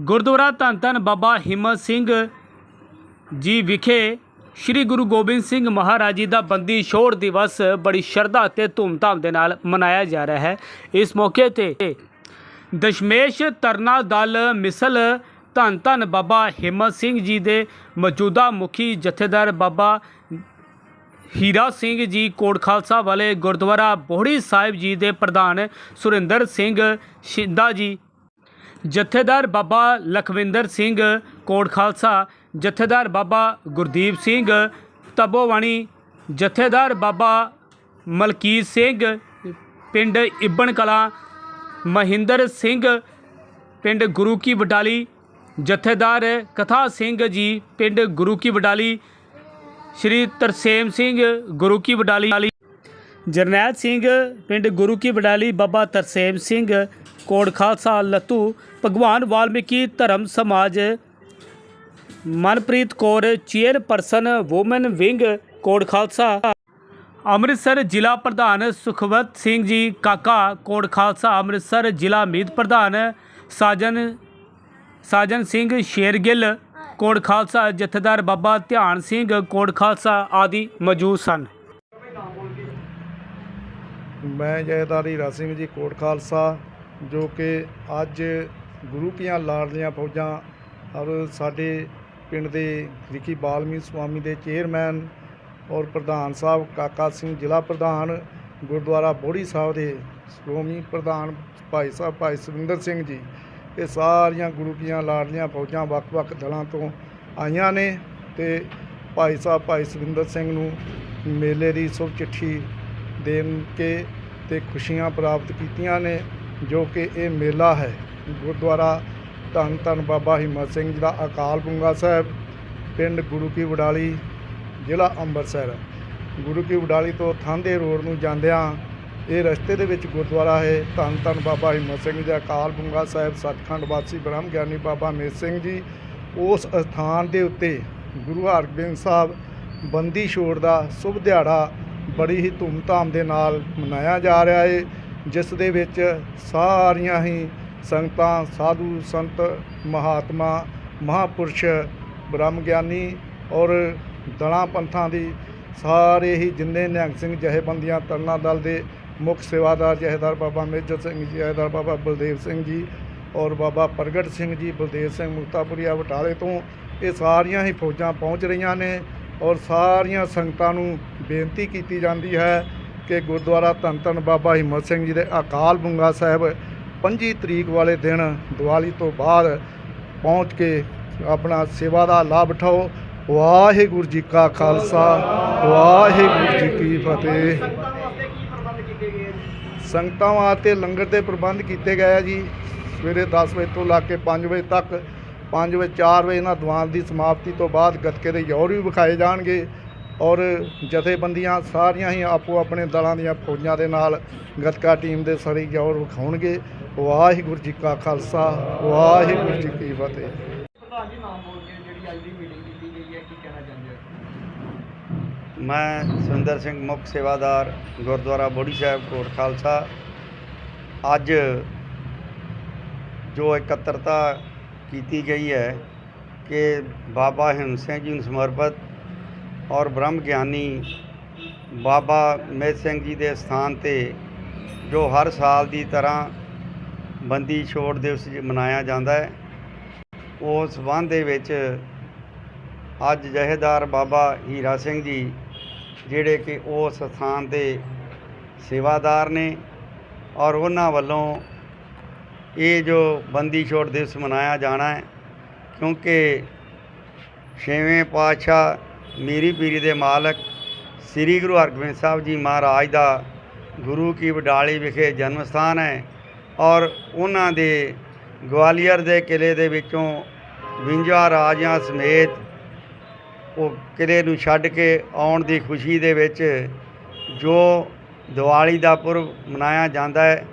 ਗੁਰਦੁਆਰਾ ਧੰਨ ਧੰਨ ਬਾਬਾ ਹਿੰਮਤ ਸਿੰਘ ਜੀ ਵਿਖੇ ਸ੍ਰੀ ਗੁਰੂ ਗੋਬਿੰਦ ਸਿੰਘ ਮਹਾਰਾਜ ਜੀ ਦਾ ਬੰਦੀ ਛੋੜ ਦਿਵਸ ਬੜੀ ਸ਼ਰਧਾ ਅਤੇ ਧੂਮਧਾਮ ਦੇ ਨਾਲ ਮਨਾਇਆ ਜਾ ਰਿਹਾ ਹੈ। ਇਸ ਮੌਕੇ ਤੇ ਦਸ਼ਮੇਸ਼ ਤਰਨਾ ਦਲ ਮਿਸਲ ਧੰਨ ਧੰਨ ਬਾਬਾ ਹਿੰਮਤ ਸਿੰਘ ਜੀ ਦੇ ਮੌਜੂਦਾ ਮੁਖੀ ਜਥੇਦਾਰ ਬਾਬਾ ਹੀਰਾ ਸਿੰਘ ਜੀ ਕੋਟ ਖਾਲਸਾ ਵਾਲੇ ਗੁਰਦੁਆਰਾ ਬੋਹੜੀ ਸਾਹਿਬ ਜੀ ਦੇ ਪ੍ਰਧਾਨ ਸੁਰਿੰਦਰ ਸਿੰਘ ਸ਼ਿੰਦਾ ਜੀ, ਜਥੇਦਾਰ ਬਾਬਾ ਲਖਵਿੰਦਰ ਸਿੰਘ ਕੋਟ ਖਾਲਸਾ, ਜਥੇਦਾਰ ਬਾਬਾ ਗੁਰਦੀਪ ਸਿੰਘ ਤਬੋਵਾਣੀ ਜਥੇਦਾਰ ਬਾਬਾ ਮਲਕੀਤ ਸਿੰਘ, ਪਿੰਡ ਇਬਨ ਕਲਾਂ, ਮਹਿੰਦਰ ਸਿੰਘ, ਪਿੰਡ ਗੁਰੂ ਕੀ ਵਡਾਲੀ ਜਥੇਦਾਰ ਕਥਾ ਸਿੰਘ ਜੀ, ਪਿੰਡ ਗੁਰੂ ਕੀ ਵਡਾਲੀ, ਸ਼੍ਰੀ ਤਰਸੇਮ ਸਿੰਘ ਗੁਰੂ ਕੀ ਵਡਾਲੀ। ਜਰਨੈਲ ਸਿੰਘ, ਪਿੰਡ ਗੁਰੂ ਕੀ ਵਡਾਲੀ, ਬਾਬਾ ਤਰਸੇਮ ਸਿੰਘ ਕੋੜ ਖਾਲਸਾ, ਲੱਤੂ, ਭਗਵਾਨ ਵਾਲਮੀਕੀ ਧਰਮ ਸਮਾਜ। Manpreet Kaur, chairperson, woman wing ਕੋੜ Khalsa. Amritsar ਜ਼ਿਲ੍ਹਾ ਪ੍ਰਧਾਨ ਸੁਖਵਤ ਸਿੰਘ ਜੀ, ਕਾਕਾ ਕੋੜ ਖਾਲਸਾ, ਅੰਮ੍ਰਿਤਸਰ ਜ਼ਿਲ੍ਹਾ ਮੀਤ ਪ੍ਰਧਾਨ ਸਾਜਨ ਸਾਜਨ ਸਿੰਘ ਸ਼ੇਰਗਿੱਲ ਕੋਟ ਖਾਲਸਾ ਜਥੇਦਾਰ ਬਾਬਾ ਧਿਆਨ ਸਿੰਘ ਕੋਟ ਖਾਲਸਾ ਆਦਿ ਮੌਜੂਦ ਸਨ। ਮੈਂ ਜੈਦਾਰ ਹੀਰਾ ਸਿੰਘ ਜੀ ਕੋਟ ਖਾਲਸਾ, ਜੋ ਕਿ ਅੱਜ ਗੁਰੂ ਕੀਆਂ ਲਾਡਲੀਆਂ ਫੌਜਾਂ ਔਰ ਸਾਡੇ ਪਿੰਡ ਦੇ ਵਿਕੀ ਬਾਲਮੀ ਸੁਆਮੀ ਦੇ ਚੇਅਰਮੈਨ ਔਰ ਪ੍ਰਧਾਨ ਸਾਹਿਬ ਕਾਕਾ ਸਿੰਘ, ਜ਼ਿਲ੍ਹਾ ਪ੍ਰਧਾਨ, ਗੁਰਦੁਆਰਾ ਬੋੜੀ ਸਾਹਿਬ ਦੇ ਸ਼੍ਰੋਮਣੀ ਪ੍ਰਧਾਨ ਭਾਈ ਸਾਹਿਬ ਭਾਈ ਸੁਰਿੰਦਰ ਸਿੰਘ ਜੀ ਇਹ ਸਾਰੀਆਂ ਗੁਰੂ ਕੀਆਂ ਲਾਡਲੀਆਂ ਫੌਜਾਂ ਵੱਖ-ਵੱਖ ਦਲਾਂ ਤੋਂ ਆਈਆਂ ਨੇ ਤੇ ਭਾਈ ਸਾਹਿਬ ਭਾਈ ਸੁਰਿੰਦਰ ਸਿੰਘ ਨੂੰ ਮੇਲੇ ਦੀ ਸ਼ੁਭ ਚਿੱਠੀ ਦੇਣ ਕੇ ਤੇ ਖੁਸ਼ੀਆਂ ਪ੍ਰਾਪਤ ਕੀਤੀਆਂ ਨੇ, ਜੋ ਕਿ ਇਹ ਮੇਲਾ ਹੈ। ਗੁਰਦੁਆਰਾ ਧੰਨ ਧੰਨ ਬਾਬਾ ਹਿੰਮਤ ਸਿੰਘ ਜੀ ਦਾ ਅਕਾਲ ਬੁੰਗਾ ਸਾਹਿਬ, ਪਿੰਡ ਗੁਰੂ ਕੀ ਵਡਾਲੀ, ਜ਼ਿਲ੍ਹਾ ਅੰਮ੍ਰਿਤਸਰ। ਗੁਰੂ ਕੀ ਵਡਾਲੀ ਤੋਂ ਥਾਂਦੇ ਰੋਡ ਨੂੰ ਜਾਂਦਿਆਂ ਇਹ ਰਸਤੇ ਦੇ ਵਿੱਚ ਗੁਰਦੁਆਰਾ ਹੈ। ਧੰਨ ਧੰਨ ਬਾਬਾ ਹਿੰਮਤ ਸਿੰਘ ਜੀ, ਅਕਾਲ ਬੁੰਗਾ ਸਾਹਿਬ, ਸੱਚਖੰਡ ਵਾਸੀ ਬ੍ਰਹਮ ਗਿਆਨੀ ਬਾਬਾ ਮੇਰ ਸਿੰਘ ਜੀ, ਉਸ ਸਥਾਨ ਦੇ ਉੱਤੇ ਗੁਰੂ ਹਰਗੋਬਿੰਦ ਸਾਹਿਬ ਬੰਦੀ ਛੋੜ ਦਾ ਸ਼ੁਭ ਦਿਹਾੜਾ ਬੜੀ ਹੀ ਧੂਮਧਾਮ ਦੇ ਨਾਲ ਮਨਾਇਆ ਜਾ ਰਿਹਾ ਹੈ ਜਿਸ ਦੇ ਵਿੱਚ ਸਾਰੀਆਂ ਹੀ ਸੰਗਤਾਂ, ਸਾਧੂ ਸੰਤ, ਮਹਾਤਮਾ, ਮਹਾਪੁਰਸ਼, ਬ੍ਰਹਮ ਗਿਆਨੀ ਔਰ ਦਲਾਂ ਪੰਥਾਂ ਦੀ ਸਾਰੇ ਹੀ ਜਿੰਨੇ ਨਿਹੰਗ ਸਿੰਘ ਜਥੇਬੰਦੀਆਂ, ਤਰਨਾ ਦਲ ਦੇ ਮੁੱਖ ਸੇਵਾਦਾਰ ਜਥੇਦਾਰ ਬਾਬਾ ਮੇਜਰ ਸਿੰਘ ਜੀ ਜਥੇਦਾਰ ਬਾਬਾ ਬਲਦੇਵ ਸਿੰਘ ਜੀ ਔਰ ਬਾਬਾ ਪ੍ਰਗਟ ਸਿੰਘ ਜੀ, ਬਲਦੇਵ ਸਿੰਘ ਮੁਕਤਾਪੁਰੀਆ ਬਟਾਲੇ ਤੋਂ ਇਹ ਸਾਰੀਆਂ ਹੀ ਫੌਜਾਂ ਪਹੁੰਚ ਰਹੀਆਂ ਨੇ ਔਰ ਸਾਰੀਆਂ ਸੰਗਤਾਂ ਨੂੰ ਬੇਨਤੀ ਕੀਤੀ ਜਾਂਦੀ ਹੈ ਕਿ ਗੁਰਦੁਆਰਾ ਧੰਨ ਧੰਨ ਬਾਬਾ ਹਿੰਮਤ ਸਿੰਘ ਜੀ ਦੇ ਅਕਾਲ ਬੁੰਗਾ ਸਾਹਿਬ 25 ਤਰੀਕ ਵਾਲੇ ਦਿਨ ਦੀਵਾਲੀ ਤੋਂ ਬਾਅਦ ਪਹੁੰਚ ਕੇ ਆਪਣਾ ਸੇਵਾ ਦਾ ਲਾਭ ਉਠਾਓ। ਵਾਹਿਗੁਰੂ ਜੀ ਕਾ ਖਾਲਸਾ, ਵਾਹਿਗੁਰੂ ਜੀ ਕੀ ਫਤਿਹ। ਸੰਗਤਾਂ ਵਾਸਤੇ ਲੰਗਰ ਦੇ ਪ੍ਰਬੰਧ ਕੀਤੇ ਗਏ ਆ ਜੀ। ਸਵੇਰੇ 10 ਵਜੇ ਤੋਂ ਲਾ ਕੇ 5 ਵਜੇ ਤੱਕ 5 ਵਜੇ 4 ਵਜੇ ਇਹਨਾਂ ਦੀਵਾਨ ਦੀ ਸਮਾਪਤੀ ਤੋਂ ਬਾਅਦ ਗੱਤਕੇ ਦੇ ਜੌਹਰ ਵੀ ਵਿਖਾਏ ਜਾਣਗੇ ਔਰ ਜਥੇਬੰਦੀਆਂ ਸਾਰੀਆਂ ਹੀ ਆਪੋ ਆਪਣੇ ਦਲਾਂ ਦੀਆਂ ਫੌਜਾਂ ਦੇ ਨਾਲ ਗੱਤਕਾ ਟੀਮ ਦੇ ਸਾਰੇ ਜੌਹਰ ਵਿਖਾਉਣਗੇ। ਵਾਹਿਗੁਰੂ ਜੀ ਕਾ ਖਾਲਸਾ, ਵਾਹਿਗੁਰੂ ਜੀ ਕੀ ਫਤਿਹ। ਪ੍ਰਧਾਨ ਜੀ, ਨਾਮ ਬੋਲ ਕੇ ਜਿਹੜੀ ਅੱਜ ਦੀ ਮੀਟਿੰਗ ਕੀਤੀ ਗਈ ਹੈ, ਕੀ ਕਹਿਣਾ ਚਾਹੁੰਦੇ ਹੋ? ਮੈਂ ਸੁਰਿੰਦਰ ਸਿੰਘ ਮੁੱਖ ਸੇਵਾਦਾਰ, ਗੁਰਦੁਆਰਾ ਬੋੜੀ ਸਾਹਿਬ, ਕੋਟ ਖਾਲਸਾ। ਅੱਜ ਜੋ ਇਕੱਤਰਤਾ ਕੀਤੀ ਗਈ ਹੈ ਕਿ ਬਾਬਾ ਹਿੰਮ ਸਿੰਘ ਜੀ ਨੂੰ ਸਮਰਪਿਤ ਔਰ ਬ੍ਰਹਮ ਗਿਆਨੀ ਬਾਬਾ ਮੇਰ ਸਿੰਘ ਜੀ ਦੇ ਸਥਾਨ ਤੇ ਜੋ ਹਰ ਸਾਲ ਦੀ ਤਰ੍ਹਾਂ ਬੰਦੀ ਛੋੜ ਦਿਵਸ ਜ- ਮਨਾਇਆ ਜਾਂਦਾ ਹੈ, ਉਸ ਸੰਬੰਧ ਦੇ ਵਿੱਚ ਅੱਜ ਜਹੇਦਾਰ ਬਾਬਾ ਹੀਰਾ ਸਿੰਘ ਜੀ ਜਿਹੜੇ ਕਿ ਉਸ ਸਥਾਨ ਦੇ ਸੇਵਾਦਾਰ ਨੇ ਔਰ ਉਹਨਾਂ ਵੱਲੋਂ ਇਹ ਜੋ ਬੰਦੀ ਛੋੜ ਦਿਵਸ ਮਨਾਇਆ ਜਾਣਾ ਹੈ, ਕਿਉਂਕਿ ਛੇਵੇਂ ਪਾਤਸ਼ਾਹ ਮੀਰੀ ਪੀਰੀ ਦੇ ਮਾਲਕ ਸ੍ਰੀ ਗੁਰੂ ਹਰਗੋਬਿੰਦ ਸਾਹਿਬ ਜੀ ਮਹਾਰਾਜ ਦਾ ਗੁਰੂ ਕੀ ਵਡਾਲੀ ਵਿਖੇ ਜਨਮ ਸਥਾਨ ਹੈ ਔਰ ਉਹਨਾਂ ਦੇ ਗਵਾਲੀਅਰ ਦੇ ਕਿਲੇ ਦੇ ਵਿੱਚੋਂ 52 ਰਾਜਿਆਂ ਸਮੇਤ ਉਹ ਕਿਲੇ ਨੂੰ ਛੱਡ ਕੇ ਆਉਣ ਦੀ ਖੁਸ਼ੀ ਦੇ ਵਿੱਚ ਜੋ ਦੀਵਾਲੀ ਦਾ ਪੁਰਬ ਮਨਾਇਆ ਜਾਂਦਾ ਹੈ,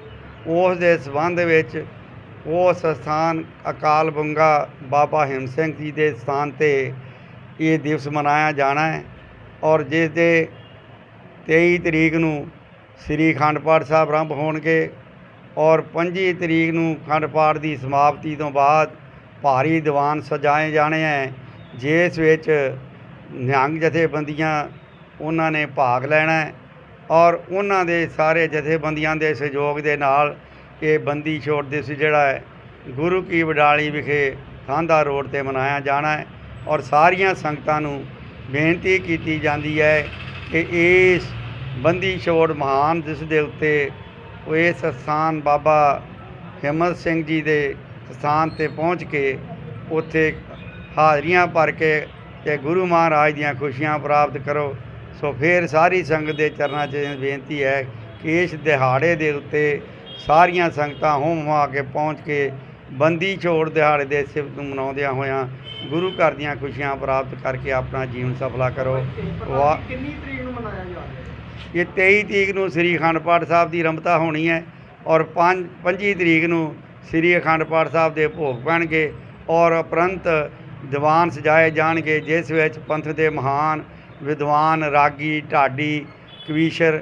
ਉਸ ਦੇ ਸਬੰਧ ਵਿੱਚ ਉਸ ਸਥਾਨ ਅਕਾਲ ਬੰਗਾ ਬਾਬਾ ਹਿੰਮ ਸਿੰਘ ਜੀ ਦੇ ਸਥਾਨ ਤੇ ਇਹ ਦਿਵਸ ਮਨਾਇਆ ਜਾਣਾ ਹੈ ਔਰ ਜਿਸ ਦੇ 23 ਤਰੀਕ ਨੂੰ ਸ੍ਰੀ ਅਖੰਡ ਪਾਠ ਸਾਹਿਬ ਆਰੰਭ ਹੋਣਗੇ ਔਰ 25 ਤਰੀਕ ਨੂੰ ਅਖੰਡ ਪਾਠ ਦੀ ਸਮਾਪਤੀ ਤੋਂ ਬਾਅਦ ਭਾਰੀ ਦੀਵਾਨ ਸਜਾਏ ਜਾਣੇ ਹੈ, ਜਿਸ ਵਿੱਚ ਨਿਹੰਗ ਜਥੇਬੰਦੀਆਂ ਉਹਨਾਂ ਨੇ ਭਾਗ ਲੈਣਾ ਔਰ ਉਹਨਾਂ ਦੇ ਸਾਰੇ ਜਥੇਬੰਦੀਆਂ ਦੇ ਸਹਿਯੋਗ ਦੇ ਨਾਲ ਇਹ ਬੰਦੀ ਛੋੜ ਦਿਵਸ ਜਿਹੜਾ ਹੈ, ਗੁਰੂ ਕੀ ਵਡਾਲੀ ਵਿਖੇ ਖਾਂਦਾ ਰੋਡ ਤੇ ਮਨਾਇਆ ਜਾਣਾ ਹੈ ਔਰ ਸਾਰੀਆਂ ਸੰਗਤਾਂ ਨੂੰ ਬੇਨਤੀ ਕੀਤੀ ਜਾਂਦੀ ਹੈ ਕਿ ਇਸ ਬੰਦੀ ਛੋੜ ਮਹਾਨ ਦਿਵਸ ਦੇ ਉੱਤੇ ਉਹ ਇਸ ਸਥਾਨ ਬਾਬਾ ਹਿੰਮਤ ਸਿੰਘ ਜੀ ਦੇ ਸਥਾਨ ਤੇ ਪਹੁੰਚ ਕੇ ਉੱਥੇ ਹਾਜ਼ਰੀਆਂ ਭਰ ਕੇ ਤੇ ਗੁਰੂ ਮਹਾਰਾਜ ਦੀਆਂ ਖੁਸ਼ੀਆਂ ਪ੍ਰਾਪਤ ਕਰੋ। ਸੋ ਫਿਰ ਸਾਰੀ ਸੰਗਤ ਦੇ ਚਰਨਾਂ 'ਚ ਬੇਨਤੀ ਹੈ ਕਿ ਇਸ ਦਿਹਾੜੇ ਦੇ ਉੱਤੇ ਸਾਰੀਆਂ ਸੰਗਤਾਂ ਹੋਮ ਹੁਆ ਕੇ ਪਹੁੰਚ ਕੇ ਬੰਦੀ ਛੋੜ ਦਿਹਾੜੇ ਦੇ ਸਿਫਤ ਨੂੰ ਮਨਾਉਂਦਿਆਂ ਹੋਇਆਂ ਗੁਰੂ ਘਰ ਦੀਆਂ ਖੁਸ਼ੀਆਂ ਪ੍ਰਾਪਤ ਕਰਕੇ ਆਪਣਾ ਜੀਵਨ ਸਫਲਾ ਕਰੋ। ਕਿੰਨੀ ਤਰੀਕ ਨੂੰ ਮਨਾਇਆ ਜਾ ਰਿਹਾ ਇਹ 23 ਤਰੀਕ ਨੂੰ ਸ੍ਰੀ ਅਖੰਡ ਪਾਠ ਸਾਹਿਬ ਦੀ ਰੰਭਤਾ ਹੋਣੀ ਹੈ ਔਰ 5 25 ਤਰੀਕ ਨੂੰ ਸ੍ਰੀ ਅਖੰਡ ਪਾਠ ਸਾਹਿਬ ਦੇ ਭੋਗ ਪੈਣਗੇ ਔਰ ਉਪਰੰਤ ਦੀਵਾਨ ਸਜਾਏ ਜਾਣਗੇ ਜਿਸ ਵਿੱਚ ਪੰਥ ਦੇ ਮਹਾਨ ਵਿਦਵਾਨ ਰਾਗੀ ਢਾਡੀ ਕਵੀਸ਼ਰ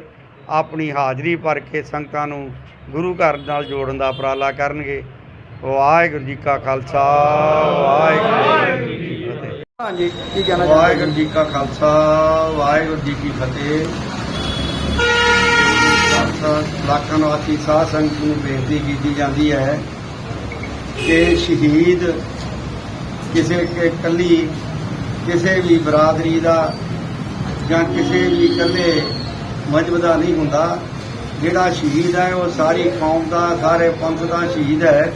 ਆਪਣੀ ਹਾਜ਼ਰੀ ਭਰ ਕੇ ਸੰਗਤਾਂ ਨੂੰ ਗੁਰੂ ਘਰ ਨਾਲ ਜੋੜਨ ਦਾ ਉਪਰਾਲਾ ਕਰਨਗੇ। ਵਾਹਿਗੁਰੂ ਜੀ ਕਾ ਖਾਲਸਾ ਵਾਹਿਗੁਰੂ ਜੀ ਕੀ ਫਤਿਹ। ਹਾਂਜੀ ਕੀ ਕਹਿਣਾ ਵਾਹਿਗੁਰੂ ਜੀ ਕਾ ਖਾਲਸਾ ਵਾਹਿਗੁਰੂ ਜੀ ਕੀ ਫਤਿਹ। ਲਾਖਾਂ ਨਿਵਾਸੀ ਸਾਧ ਸੰਗਤ ਨੂੰ ਬੇਨਤੀ ਕੀਤੀ ਜਾਂਦੀ ਹੈ ਕਿ ਸ਼ਹੀਦ ਕਿਸੇ ਕੇ ਕੱਲੀ ਕਿਸੇ ਵੀ ਬਰਾਦਰੀ ਦਾ ਜਾਂ ਕਿਸੇ ਵੀ ਇਕੱਲੇ ਮਜਬ ਦਾ ਨਹੀਂ ਹੁੰਦਾ। ਜਿਹੜਾ ਸ਼ਹੀਦ ਹੈ, ਉਹ ਸਾਰੀ ਕੌਮ ਦਾ, ਸਾਰੇ ਪੰਥ ਦਾ ਸ਼ਹੀਦ ਹੈ।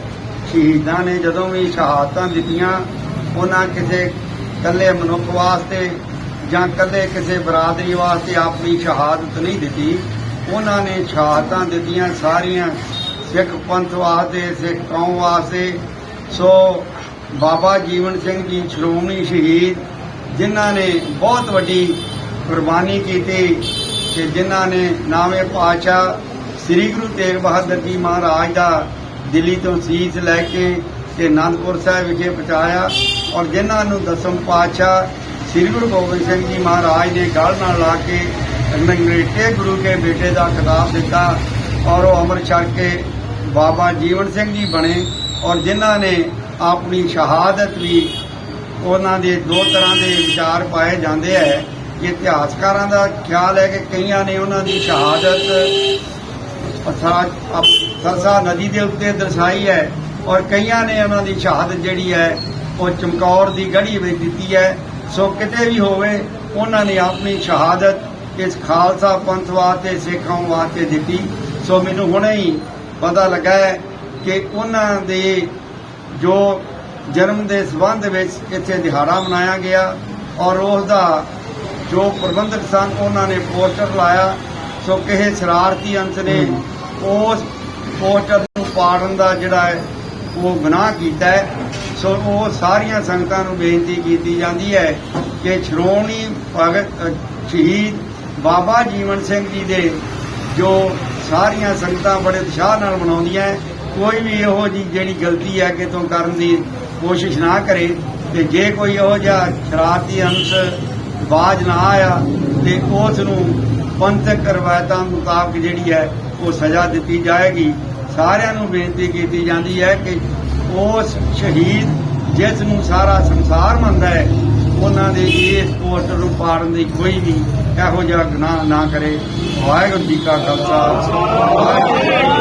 ਸ਼ਹੀਦਾਂ ਨੇ ਜਦੋਂ ਵੀ ਸ਼ਹਾਦਤਾਂ ਦਿੱਤੀਆਂ, ਉਹਨਾਂ ਕਿਸੇ ਇਕੱਲੇ ਮਨੁੱਖ ਵਾਸਤੇ ਜਾਂ ਇਕੱਲੇ ਕਿਸੇ ਬਰਾਦਰੀ ਵਾਸਤੇ ਆਪਣੀ ਸ਼ਹਾਦਤ ਨਹੀਂ ਦਿੱਤੀ। ਉਹਨਾਂ ਨੇ ਸ਼ਹਾਦਤਾਂ ਦਿੱਤੀਆਂ ਸਾਰੀਆਂ ਸਿੱਖ ਪੰਥ ਵਾਸਤੇ, ਸਿੱਖ ਕੌਮ ਵਾਸਤੇ। ਸੋ ਬਾਬਾ ਜੀਵਨ ਸਿੰਘ ਜੀ ਸ਼੍ਰੋਮਣੀ ਸ਼ਹੀਦ, ਜਿਨ੍ਹਾਂ ਨੇ ਬਹੁਤ ਵੱਡੀ ਕੁਰਬਾਨੀ ਕੀਤੀ ਕਿ ਜਿਨ੍ਹਾਂ ਨੇ ਨਾਮੇ ਪਾਤਸ਼ਾਹ ਸ੍ਰੀ ਗੁਰੂ ਤੇਗ ਬਹਾਦਰ ਜੀ ਮਹਾਰਾਜ ਦਾ ਦਿੱਲੀ ਤੋਂ ਸੀਸ ਲੈ ਕੇ ਤੇ ਅਨੰਦਪੁਰ ਸਾਹਿਬ ਵਿਖੇ ਪਹੁੰਚਾਇਆ ਔਰ ਜਿਨ੍ਹਾਂ ਨੂੰ ਦਸਮ ਪਾਤਸ਼ਾਹ ਸ੍ਰੀ ਗੁਰੂ ਗੋਬਿੰਦ ਸਿੰਘ ਜੀ ਮਹਾਰਾਜ ਨੇ ਗਲ ਨਾਲ ਲਾ ਕੇ ਅੰਗਰੇਟੇ ਗੁਰੂ ਕੇ ਬੇਟੇ ਦਾ ਖਿਤਾਬ ਦਿੱਤਾ ਔਰ ਉਹ ਅਮਰ ਛਕ ਕੇ ਬਾਬਾ ਜੀਵਨ ਸਿੰਘ ਜੀ ਬਣੇ ਔਰ ਜਿਨ੍ਹਾਂ ਨੇ ਆਪਣੀ ਸ਼ਹਾਦਤ ਵੀ ਉਹਨਾਂ ਦੇ ਦੋ ਤਰ੍ਹਾਂ ਦੇ ਵਿਚਾਰ ਪਾਏ ਜਾਂਦੇ ਹੈ ਇਤਿਹਾਸਕਾਰਾਂ ਦਾ ਖਿਆਲ ਹੈ ਕਿ ਕਈਆਂ ਨੇ ਉਹਨਾਂ ਦੀ ਸ਼ਹਾਦਤ ਸਰਸਾ ਨਦੀ ਦੇ ਉੱਤੇ ਦਰਸਾਈ ਹੈ ਔਰ ਕਈਆਂ ਨੇ ਉਹਨਾਂ ਦੀ ਸ਼ਹਾਦਤ ਜਿਹੜੀ ਹੈ ਉਹ ਚਮਕੌਰ ਦੀ ਗੜੀ ਵਿੱਚ ਦਿੱਤੀ ਹੈ ਸੋ ਕਿਤੇ ਵੀ ਹੋਵੇ, ਉਹਨਾਂ ਨੇ ਆਪਣੀ ਸ਼ਹਾਦਤ ਇਸ ਖਾਲਸਾ ਪੰਥ ਵਾਸਤੇ, ਸਿੱਖਾਂ ਵਾਸਤੇ ਦਿੱਤੀ। ਸੋ ਮੈਨੂੰ ਹੁਣੇ ਹੀ ਪਤਾ ਲੱਗਾ ਹੈ ਕਿ ਉਹਨਾਂ ਦੇ ਜੋ ਜਨਮ ਦੇ ਸਬੰਧ ਵਿੱਚ ਇੱਥੇ ਦਿਹਾੜਾ ਮਨਾਇਆ ਗਿਆ ਔਰ ਉਸ ਦਾ ਜੋ ਪ੍ਰਬੰਧਕ ਸਨ ਉਹਨਾਂ ਨੇ ਪੋਸਟਰ ਲਾਇਆ ਸੋ ਕਿਸੇ ਸ਼ਰਾਰਤੀ ਅੰਸ਼ ਨੇ ਉਸ ਪੋਸਟਰ ਨੂੰ ਪਾੜਨ ਦਾ ਜਿਹੜਾ ਹੈ ਉਹ ਗੁਨਾਹ ਕੀਤਾ ਹੈ ਸੋ ਉਹ ਸਾਰੀਆਂ ਸੰਗਤਾਂ ਨੂੰ ਬੇਨਤੀ ਕੀਤੀ ਜਾਂਦੀ ਹੈ ਕਿ ਸ਼੍ਰੋਮਣੀ ਭਗਤ ਸ਼ਹੀਦ ਬਾਬਾ ਜੀਵਨ ਸਿੰਘ ਜੀ ਦੇ ਜੋ ਸਾਰੀਆਂ ਸੰਗਤਾਂ ਬੜੇ ਉਤਸ਼ਾਹ ਨਾਲ ਮਨਾਉਂਦੀਆਂ ਹੈ। ਕੋਈ ਵੀ ਇਹੋ ਜੀ ਜਿਹੜੀ ਗਲਤੀ ਹੈ ਕਿ ਤੋਂ ਕਰਨ ਦੀ ਕੋਸ਼ਿਸ਼ ਨਾ ਕਰੇ ਤੇ ਜੇ ਕੋਈ ਇਹੋ ਜਿਹਾ ਸ਼ਰਾਰਤੀ ਅੰਸ਼ ਬਾਜ ਨਾ ਆਇਆ ਤੇ ਉਸ ਨੂੰ ਪੰਥਕ ਰਵਾਇਤਾਂ ਮੁਤਾਬਕ ਜਿਹੜੀ ਹੈ ਉਹ ਸਜ਼ਾ ਦਿੱਤੀ ਜਾਏਗੀ। ਸਾਰਿਆਂ ਨੂੰ ਬੇਨਤੀ ਕੀਤੀ ਜਾਂਦੀ ਹੈ ਕਿ ਉਸ ਸ਼ਹੀਦ ਜਿਸ ਨੂੰ ਸਾਰਾ ਸੰਸਾਰ ਮੰਨਦਾ ਹੈ, ਉਹਨਾਂ ਦੇ ਇਸ ਪੋਸਟਰ ਨੂੰ ਪਾੜਨ ਦੀ ਕੋਈ ਵੀ ਇਹੋ ਜਿਹਾ ਗੁਨਾਹ ਨਾ ਕਰੇ। ਵਾਹਿਗੁਰੂ ਜੀ ਕਾ ਖਾਲਸਾ। ਵਾਹਿਗੁਰੂ